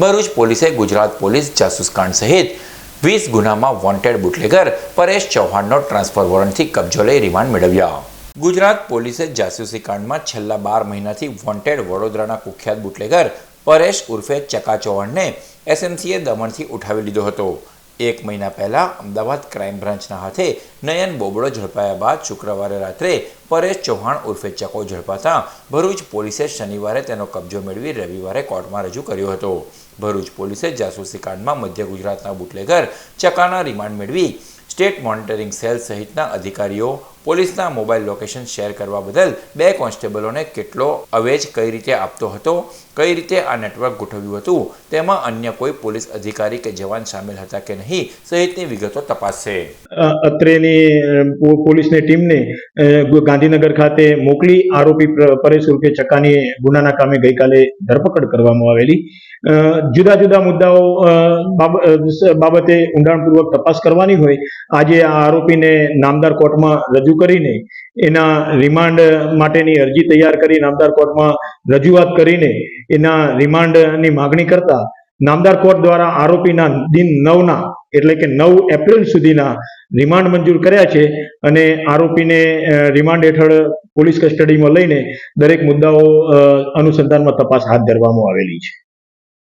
ભરૂચ પોલીસે ગુજરાત પોલીસ જાસૂસ કાંડ સહિત વીસ ગુનામાં વોન્ટેડ બુટલેગર પરેશ ચૌહાણનો ટ્રાન્સફર વોરંટથી કબજો લઈ રિમાન્ડ મેળવ્યા. ગુજરાત પોલીસે જાસૂસી કાંડમાં છેલ્લા બાર મહિનાથી વોન્ટેડ વડોદરાના કુખ્યાત બુટલેગર પરેશ ઉર્ફે ચકા ચૌહાણને એસએમસીએ દમણથી ઉઠાવી લીધો હતો. એક મહિના પહેલાં અમદાવાદ ક્રાઇમ બ્રાન્ચના હાથે નયન બોબડો ઝડપાયા બાદ શુક્રવારે રાત્રે પરેશ ચૌહાણ ઉર્ફે ચકો ઝડપાતા ભરૂચ પોલીસે શનિવારે તેનો કબજો મેળવી રવિવારે કોર્ટમાં રજૂ કર્યો હતો. ભરૂચ પોલીસે જાસૂસી કાંડમાં મધ્ય ગુજરાતના બુટલેગર ચકાના રિમાન્ડ મેળવી સ્ટેટ મોનિટરિંગ સેલ સહિતના અધિકારીઓ પોલીસના મોબાઈલ લોકેશન શેર કરવા બદલ બે કોન્સ્ટેબલોને કેટલો અવેજ કઈ રીતે આપતો હતો, કઈ રીતે આ નેટવર્ક ગોઠવ્યું હતું, તેમાં અન્ય કોઈ પોલીસ અધિકારી કે જવાન સામેલ હતા કે નહીં, સહિતની વિગતો તપાસશે અત્રેની પોલીસની ટીમને ગાંધીનગર ખાતે મોકલી આરોપી પ્ર- પરેશ ઉર્ફે ચક્કાની ગુનાના કામે ગઈકાલે ધરપકડ કરવામાં આવેલી. જુદા જુદા મુદ્દાઓ બાબતે ઊંડાણપૂર્વક તપાસ કરવાની હોય. આજે આ આરોપીને નામદાર કોર્ટમાં રજૂ કરીને એના રિમાન્ડ માટેની અરજી તૈયાર કરી નામદાર કોર્ટમાં રજૂઆત કરીને એના રિમાન્ડની માગણી કરતા નામદાર કોર્ટ દ્વારા આરોપીના દિન નવના એટલે કે નવ એપ્રિલ સુધીના રિમાન્ડ મંજૂર કર્યા છે અને આરોપીને રિમાન્ડ હેઠળ પોલીસ કસ્ટડીમાં લઈને દરેક મુદ્દાઓ અનુસંધાનમાં તપાસ હાથ ધરવામાં આવેલી છે.